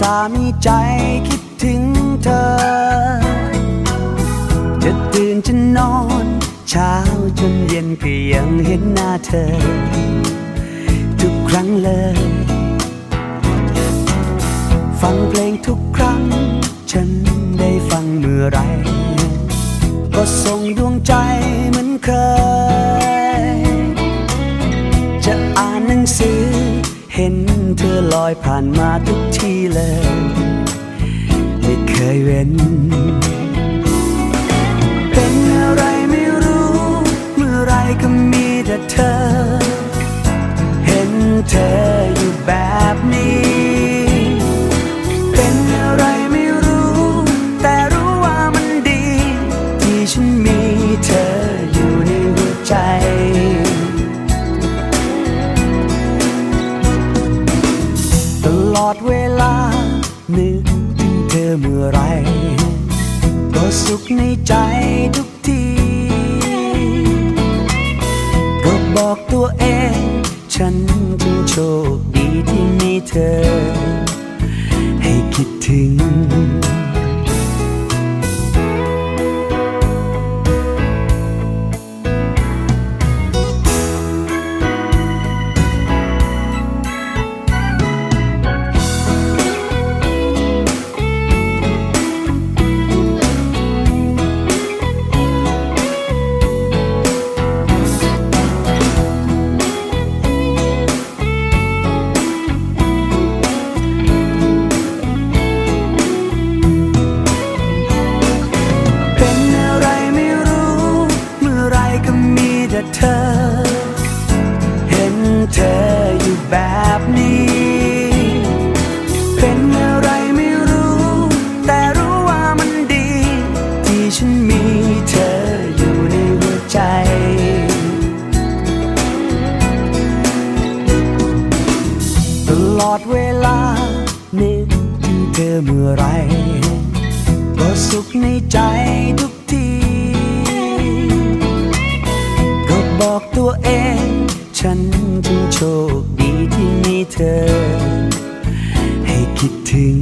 สามีใจคิดถึงเธอ จะตื่นจะนอน เช้าจนเย็นก็ยังเห็นหน้าเธอ ทุกครั้งเลย ฟังเพลงทุกครั้ง ฉันได้ฟังเมื่อไร ก็ส่งดวงใจเหมือนเคย จะอ่านหนังสือ เห็นเธอลอยผ่านมาทุกทีเลย ไม่เคยเว้น เป็นอะไรไม่รู้ เมื่อไรก็มีแต่เธอ เห็นเธอ เธอเมื่อไรก็สุขในใจทุกทีก็บอกตัวเอง ฉันจึงโชคดีที่มีเธอ ให้คิดถึง ลอดเวลานึกถึงเธอเมื่อไรก็สุขในใจทุกที ก็บอกตัวเอง ฉันจึงโชคดีที่มีเธอ ให้คิดถึง